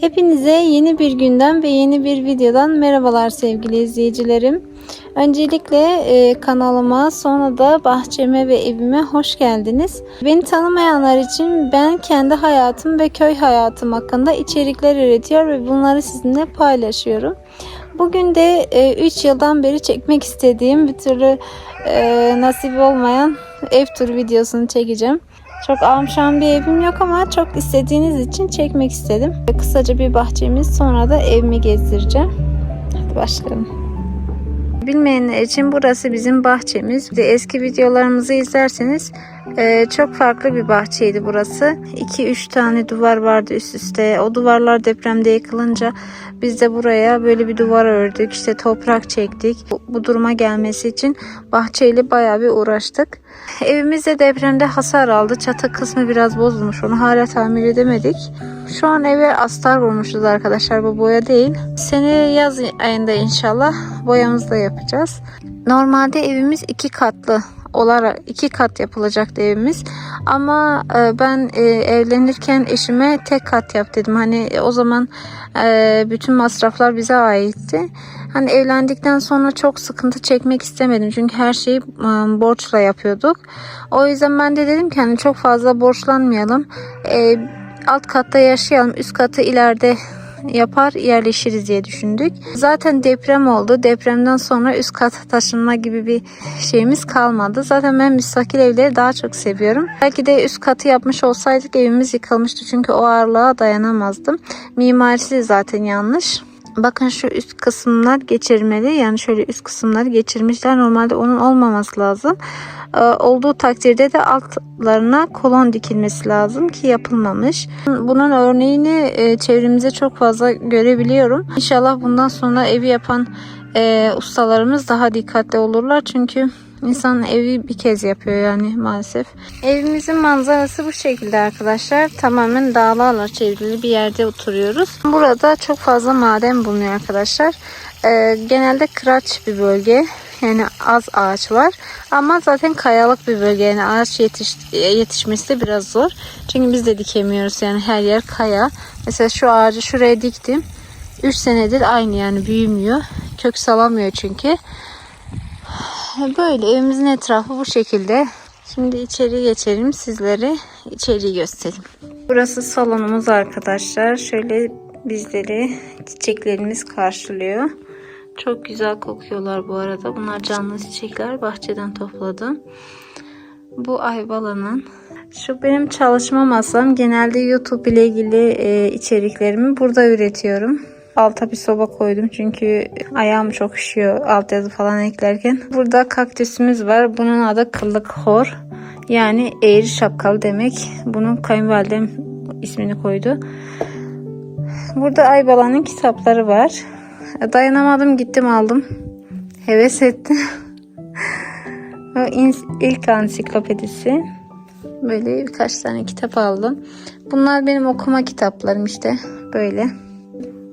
Hepinize yeni bir günden ve yeni bir videodan merhabalar sevgili izleyicilerim. Öncelikle e, kanalıma sonra da bahçeme ve evime hoş geldiniz. Beni tanımayanlar için ben kendi hayatım ve köy hayatım hakkında içerikler üretiyor ve bunları sizinle paylaşıyorum. Bugün de 3 yıldan beri çekmek istediğim bir türlü e, nasip olmayan ev turu videosunu çekeceğim. Çok amşan bir evim yok ama çok istediğiniz için çekmek istedim. Kısaca bir bahçemiz sonra da evimi gezdireceğim. Hadi başlayalım. Bilmeyenler için burası bizim bahçemiz. Eski videolarımızı izlerseniz e, çok farklı bir bahçeydi burası. 2-3 tane duvar vardı üst üste. O duvarlar depremde yıkılınca biz de buraya böyle bir duvar ördük. İşte toprak çektik. Bu, bu duruma gelmesi için bahçeyle bayağı bir uğraştık. Evimiz de depremde hasar aldı. Çatı kısmı biraz bozulmuş. Onu hala tamir edemedik. Şu an eve astar vurmuşuz arkadaşlar. Bu boya değil. Seneye yaz ayında inşallah boyamızı da yapacağız. Normalde evimiz iki katlı olarak iki kat yapılacaktı evimiz. Ama e, ben e, evlenirken eşime tek kat yap dedim. Hani e, o zaman e, bütün masraflar bize aitti. Hani evlendikten sonra çok sıkıntı çekmek istemedim. Çünkü her şeyi e, borçla yapıyorduk. O yüzden ben de dedim ki hani çok fazla borçlanmayalım. E, alt katta yaşayalım. Üst katı ileride yapar yerleşiriz diye düşündük. Zaten deprem oldu. Depremden sonra üst kata taşınma gibi bir şeyimiz kalmadı. Zaten ben müstakil evleri daha çok seviyorum. Belki de üst katı yapmış olsaydık evimiz yıkılmıştı. Çünkü o ağırlığa dayanamazdım. Mimarisi zaten yanlış. Bakın şu üst kısımlar geçirmeli. Yani şöyle üst kısımları geçirmişler. Normalde onun olmaması lazım. Ee, olduğu takdirde de altlarına kolon dikilmesi lazım ki yapılmamış. Bunun örneğini e, çevremize çok fazla görebiliyorum. İnşallah bundan sonra evi yapan e, ustalarımız daha dikkatli olurlar. Çünkü İnsan evi bir kez yapıyor yani maalesef. Evimizin manzarası bu şekilde arkadaşlar. Tamamen dağlarla çevrili bir yerde oturuyoruz. Burada çok fazla maden bulunuyor arkadaşlar. Ee, genelde kıraç bir bölge. Yani az ağaç var. Ama zaten kayalık bir bölge. Yani ağaç yetiş, yetişmesi de biraz zor. Çünkü biz de dikemiyoruz. Yani her yer kaya. Mesela şu ağacı şuraya diktim. 3 senedir aynı yani büyümüyor. Kök salamıyor çünkü. Böyle evimizin etrafı bu şekilde. Şimdi içeri geçelim sizlere içeriği göstereyim. Burası salonumuz arkadaşlar. Şöyle bizleri çiçeklerimiz karşılıyor. Çok güzel kokuyorlar bu arada. Bunlar canlı çiçekler. Bahçeden topladım. Bu Aybala'nın. Şu benim çalışma masam. Genelde YouTube ile ilgili e, içeriklerimi burada üretiyorum. Alta bir soba koydum çünkü ayağım çok üşüyor altyazı falan eklerken. Burada kaktüsümüz var. Bunun adı kıllık hor. Yani eğri şapkalı demek. Bunun kayınvalidem ismini koydu. Burada Aybala'nın kitapları var. Dayanamadım gittim aldım. Heves ettim. ilk ansiklopedisi. Böyle birkaç tane kitap aldım. Bunlar benim okuma kitaplarım işte. Böyle.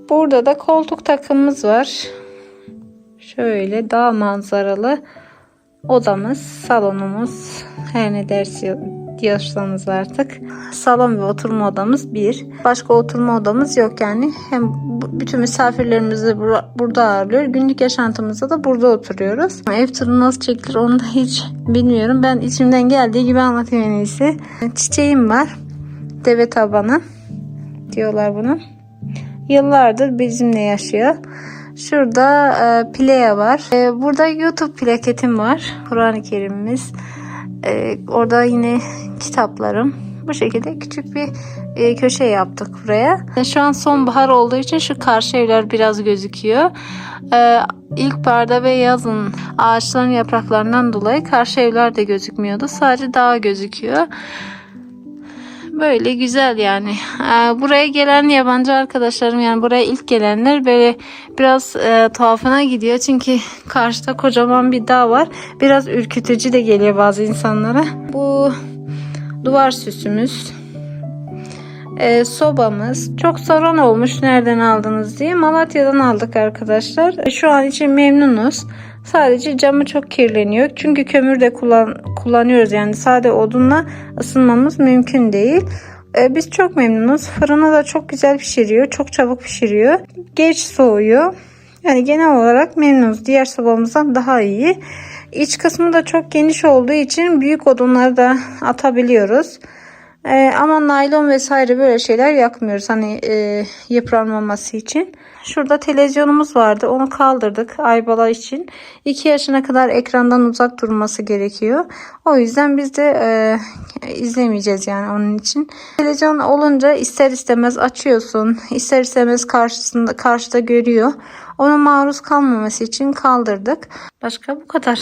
Burada da koltuk takımımız var. Şöyle dağ manzaralı odamız, salonumuz. Her ne dersi diyorsanız artık. Salon ve oturma odamız bir. Başka oturma odamız yok yani. Hem bütün misafirlerimizi burada ağırlıyor. Günlük yaşantımızda da burada oturuyoruz. Ev turu nasıl çekilir onu da hiç bilmiyorum. Ben içimden geldiği gibi anlatayım en iyisi. Çiçeğim var. Deve tabanı diyorlar bunu yıllardır bizimle yaşıyor. Şurada e, playa var. E, burada YouTube plaketim var. Kur'an-ı Kerim'imiz. E, orada yine kitaplarım. Bu şekilde küçük bir e, köşe yaptık buraya. E, şu an sonbahar olduğu için şu karşı evler biraz gözüküyor. E, ilkbaharda ve yazın ağaçların yapraklarından dolayı karşı evler de gözükmüyordu. Sadece dağ gözüküyor. Böyle güzel yani. Ee, buraya gelen yabancı arkadaşlarım yani buraya ilk gelenler böyle biraz e, tuhafına gidiyor. Çünkü karşıda kocaman bir dağ var. Biraz ürkütücü de geliyor bazı insanlara. Bu duvar süsümüz. Ee, sobamız. Çok sorun olmuş nereden aldınız diye. Malatya'dan aldık arkadaşlar. E, şu an için memnunuz. Sadece camı çok kirleniyor. Çünkü kömür de kullan kullanıyoruz. Yani sade odunla ısınmamız mümkün değil. Ee, biz çok memnunuz. Fırını da çok güzel pişiriyor. Çok çabuk pişiriyor. Geç soğuyor. Yani genel olarak memnunuz. Diğer sobamızdan daha iyi. İç kısmı da çok geniş olduğu için büyük odunları da atabiliyoruz. Ee, ama naylon vesaire böyle şeyler yakmıyoruz. Hani e, yıpranmaması için. Şurada televizyonumuz vardı. Onu kaldırdık Aybala için. 2 yaşına kadar ekrandan uzak durması gerekiyor. O yüzden biz de e, izlemeyeceğiz yani onun için. Televizyon olunca ister istemez açıyorsun. ister istemez karşısında karşıda görüyor. Ona maruz kalmaması için kaldırdık. Başka bu kadar.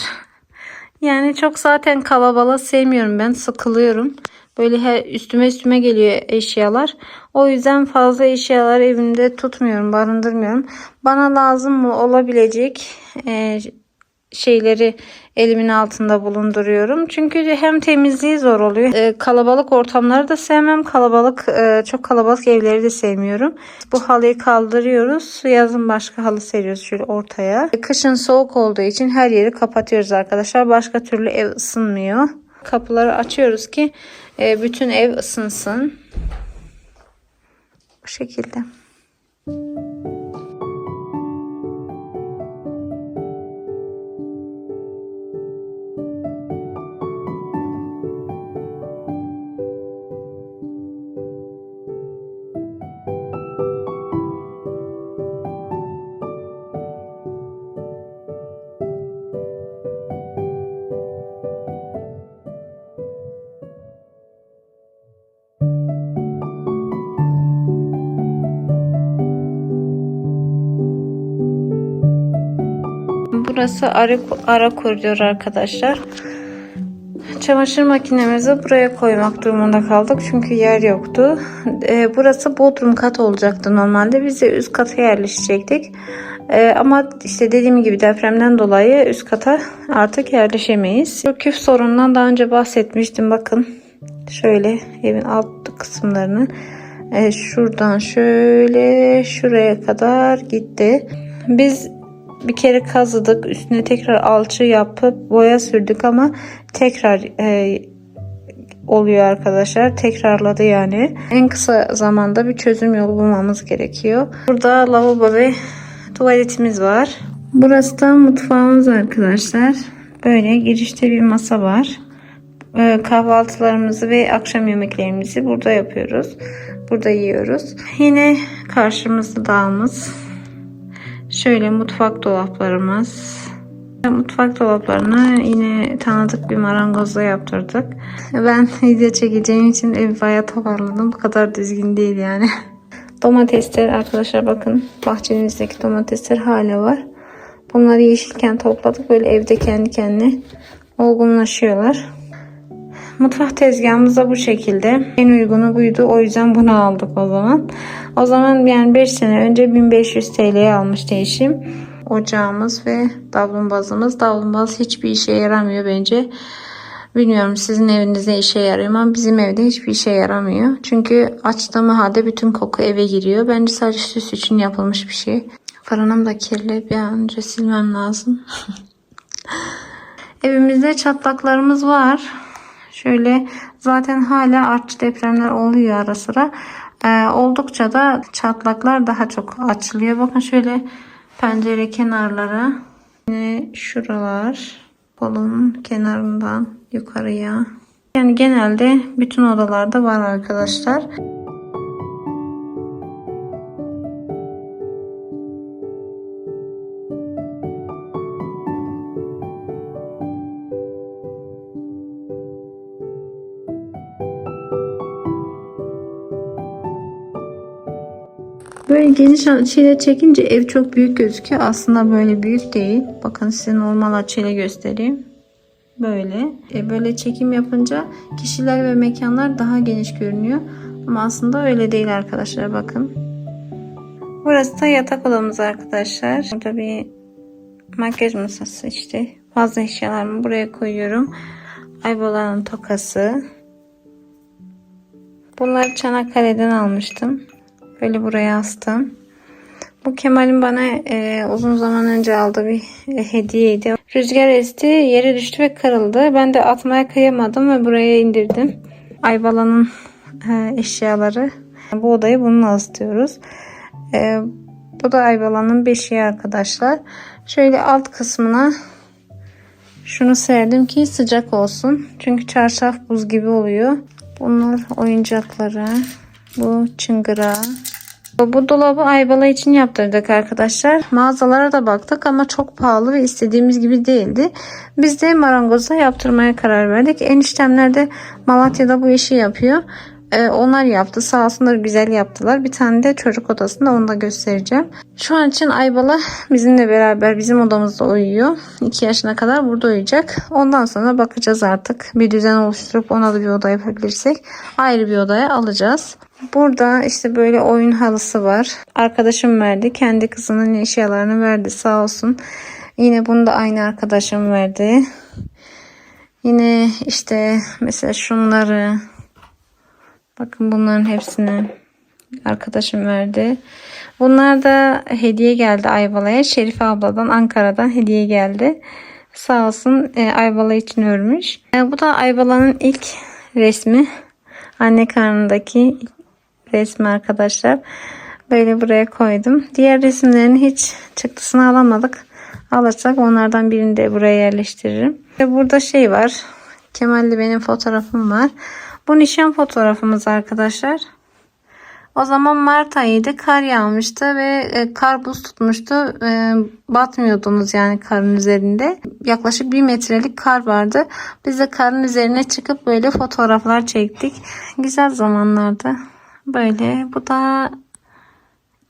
Yani çok zaten kalabalık sevmiyorum ben. Sıkılıyorum. Böyle her üstüme üstüme geliyor eşyalar. O yüzden fazla eşyalar evimde tutmuyorum, barındırmıyorum. Bana lazım mı olabilecek e, şeyleri elimin altında bulunduruyorum. Çünkü hem temizliği zor oluyor. E, kalabalık ortamları da sevmem. Kalabalık e, çok kalabalık evleri de sevmiyorum. Bu halıyı kaldırıyoruz. Yazın başka halı seriyoruz şöyle ortaya. E, Kışın soğuk olduğu için her yeri kapatıyoruz arkadaşlar. Başka türlü ev ısınmıyor. Kapıları açıyoruz ki e, bütün ev ısınsın. Bu şekilde. Burası ara, ara koridor arkadaşlar. Çamaşır makinemizi buraya koymak durumunda kaldık. Çünkü yer yoktu. Ee, burası bodrum kat olacaktı normalde. Biz de üst kata yerleşecektik. Ee, ama işte dediğim gibi depremden dolayı üst kata artık yerleşemeyiz. Bu küf sorunundan daha önce bahsetmiştim. Bakın şöyle evin alt kısımlarını e, şuradan şöyle şuraya kadar gitti. Biz bir kere kazıdık. Üstüne tekrar alçı yapıp boya sürdük ama tekrar e, oluyor arkadaşlar. Tekrarladı yani. En kısa zamanda bir çözüm yolu bulmamız gerekiyor. Burada lavabo ve tuvaletimiz var. Burası da mutfağımız arkadaşlar. Böyle girişte bir masa var. E, kahvaltılarımızı ve akşam yemeklerimizi burada yapıyoruz. Burada yiyoruz. Yine karşımızda dağımız. Şöyle mutfak dolaplarımız. Mutfak dolaplarını yine tanıdık bir marangozla yaptırdık. Ben video çekeceğim için ev bayağı toparladım. Bu kadar düzgün değil yani. Domatesler arkadaşlar bakın. Bahçemizdeki domatesler hala var. Bunları yeşilken topladık. Böyle evde kendi kendine olgunlaşıyorlar. Mutfak tezgahımız da bu şekilde. En uygunu buydu. O yüzden bunu aldık o zaman. O zaman yani 5 sene önce 1500 TL'ye almış eşim. Ocağımız ve davlumbazımız. Davlumbaz hiçbir işe yaramıyor bence. Bilmiyorum sizin evinizde işe yarıyor ama bizim evde hiçbir işe yaramıyor. Çünkü açtığım halde bütün koku eve giriyor. Bence sadece süs için yapılmış bir şey. Fırınım da kirli. Bir an önce silmem lazım. Evimizde çatlaklarımız var. Şöyle zaten hala artçı depremler oluyor ara sıra. Ee, oldukça da çatlaklar daha çok açılıyor. Bakın şöyle pencere kenarları. Yine şuralar. Kolun kenarından yukarıya. Yani genelde bütün odalarda var arkadaşlar. Böyle geniş açıyla çekince ev çok büyük gözüküyor. Aslında böyle büyük değil. Bakın size normal açıyla göstereyim. Böyle. E böyle çekim yapınca kişiler ve mekanlar daha geniş görünüyor. Ama aslında öyle değil arkadaşlar. Bakın. Burası da yatak odamız arkadaşlar. Burada bir makyaj masası işte. Fazla eşyalarımı buraya koyuyorum. Aybalanın tokası. Bunları Çanakkale'den almıştım. Böyle buraya astım. Bu Kemal'in bana e, uzun zaman önce aldığı bir e, hediyeydi. Rüzgar esti, yere düştü ve kırıldı. Ben de atmaya kıyamadım ve buraya indirdim. Aybala'nın e, eşyaları. Bu odayı bununla ısıtıyoruz. E, bu da Ayvalan'ın beşiği arkadaşlar. Şöyle alt kısmına şunu serdim ki sıcak olsun. Çünkü çarşaf buz gibi oluyor. Bunlar oyuncakları. Bu çıngırağı. Bu dolabı Aybala için yaptırdık arkadaşlar. Mağazalara da baktık ama çok pahalı ve istediğimiz gibi değildi. Biz de marangozda yaptırmaya karar verdik. Eniştemler de Malatya'da bu işi yapıyor. Ee, onlar yaptı. Sağ olsunlar güzel yaptılar. Bir tane de çocuk odasında onu da göstereceğim. Şu an için Aybala bizimle beraber bizim odamızda uyuyor. 2 yaşına kadar burada uyuyacak. Ondan sonra bakacağız artık. Bir düzen oluşturup ona da bir oda yapabilirsek ayrı bir odaya alacağız. Burada işte böyle oyun halısı var. Arkadaşım verdi. Kendi kızının eşyalarını verdi sağ olsun. Yine bunu da aynı arkadaşım verdi. Yine işte mesela şunları bakın bunların hepsini arkadaşım verdi. Bunlar da hediye geldi Ayvalı'ya. Şerife abladan Ankara'dan hediye geldi. Sağ olsun e, Ayvalı için örmüş. E, bu da Ayvalı'nın ilk resmi. Anne karnındaki resmi arkadaşlar. Böyle buraya koydum. Diğer resimlerin hiç çıktısını alamadık. Alırsak onlardan birini de buraya yerleştiririm. Ve burada şey var. Kemal'le benim fotoğrafım var. Bu nişan fotoğrafımız arkadaşlar. O zaman Mart ayıydı. Kar yağmıştı ve e, kar buz tutmuştu. E, batmıyordunuz yani karın üzerinde. Yaklaşık bir metrelik kar vardı. Biz de karın üzerine çıkıp böyle fotoğraflar çektik. Güzel zamanlardı. Böyle. Bu da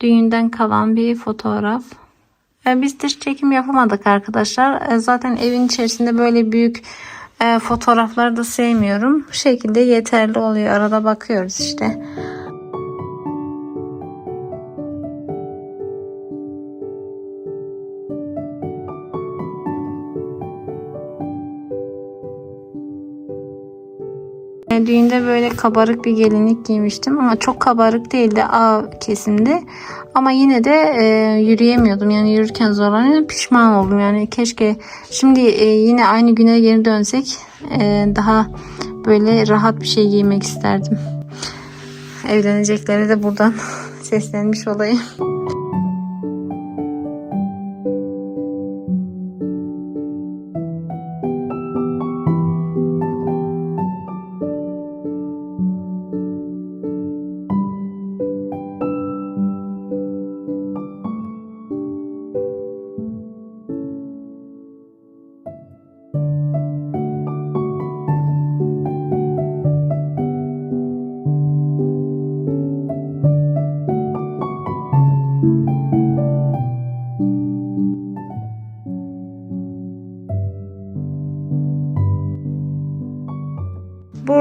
düğünden kalan bir fotoğraf. E, biz dış çekim yapamadık arkadaşlar. E, zaten evin içerisinde böyle büyük e, fotoğrafları da sevmiyorum. Bu şekilde yeterli oluyor. Arada bakıyoruz işte. E, Düğünde böyle kabarık bir gelinlik giymiştim ama çok kabarık değildi A kesimde. Ama yine de e, yürüyemiyordum yani yürürken zorlanıyordum pişman oldum yani keşke şimdi e, yine aynı güne geri dönsek e, daha böyle rahat bir şey giymek isterdim. Evleneceklere de buradan seslenmiş olayım.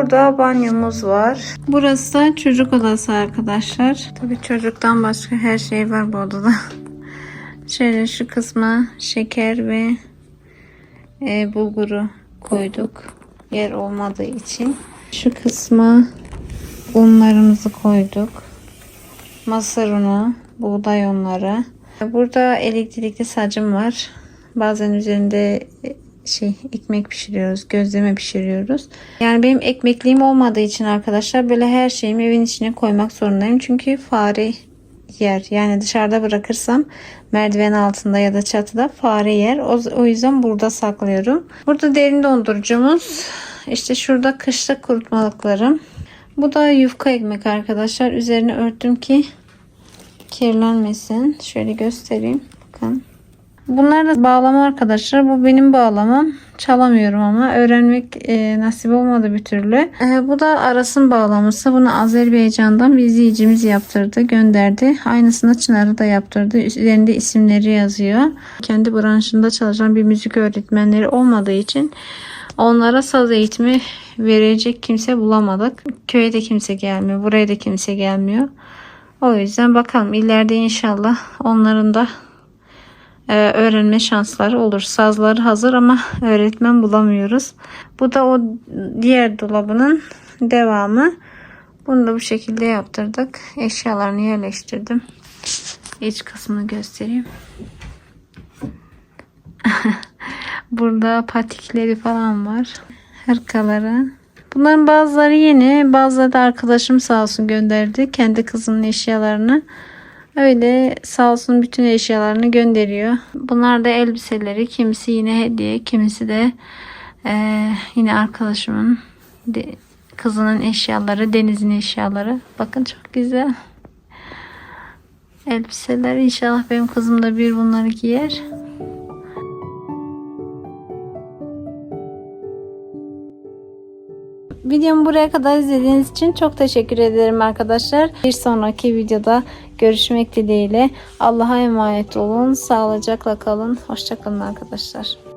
Burada banyomuz var. Burası da çocuk odası arkadaşlar. Tabii çocuktan başka her şey var bu odada. Şöyle şu kısma şeker ve e, bulguru koyduk. Yer olmadığı için. Şu kısma unlarımızı koyduk. Mısır unu, buğday unları. Burada elektrikli sacım var. Bazen üzerinde şey ekmek pişiriyoruz, gözleme pişiriyoruz. Yani benim ekmekliğim olmadığı için arkadaşlar böyle her şeyimi evin içine koymak zorundayım. Çünkü fare yer. Yani dışarıda bırakırsam merdiven altında ya da çatıda fare yer. O, o yüzden burada saklıyorum. Burada derin dondurucumuz. İşte şurada kışlık kurutmalıklarım. Bu da yufka ekmek arkadaşlar. Üzerine örttüm ki kirlenmesin. Şöyle göstereyim. Bakın. Bunlar da bağlama arkadaşlar. Bu benim bağlamam. Çalamıyorum ama öğrenmek e, nasip olmadı bir türlü. E, bu da Aras'ın bağlaması. Bunu Azerbaycan'dan bir izleyicimiz yaptırdı, gönderdi. Aynısını Çınar'ı da yaptırdı. Üzerinde isimleri yazıyor. Kendi branşında çalışan bir müzik öğretmenleri olmadığı için onlara saz eğitimi verecek kimse bulamadık. Köye de kimse gelmiyor. Buraya da kimse gelmiyor. O yüzden bakalım ileride inşallah onların da e, öğrenme şansları olur. Sazları hazır ama öğretmen bulamıyoruz. Bu da o diğer dolabının devamı. Bunu da bu şekilde yaptırdık. Eşyalarını yerleştirdim. İç kısmını göstereyim. Burada patikleri falan var. Hırkaları. Bunların bazıları yeni, bazıları da arkadaşım sağ olsun gönderdi. Kendi kızının eşyalarını. Öyle sağ olsun bütün eşyalarını gönderiyor. Bunlar da elbiseleri. Kimisi yine hediye, kimisi de eee, yine arkadaşımın de- kızının eşyaları, Deniz'in eşyaları. Bakın çok güzel. Elbiseler inşallah benim kızım da bir bunları giyer. Videomu buraya kadar izlediğiniz için çok teşekkür ederim arkadaşlar. Bir sonraki videoda görüşmek dileğiyle. Allah'a emanet olun. Sağlıcakla kalın. Hoşçakalın arkadaşlar.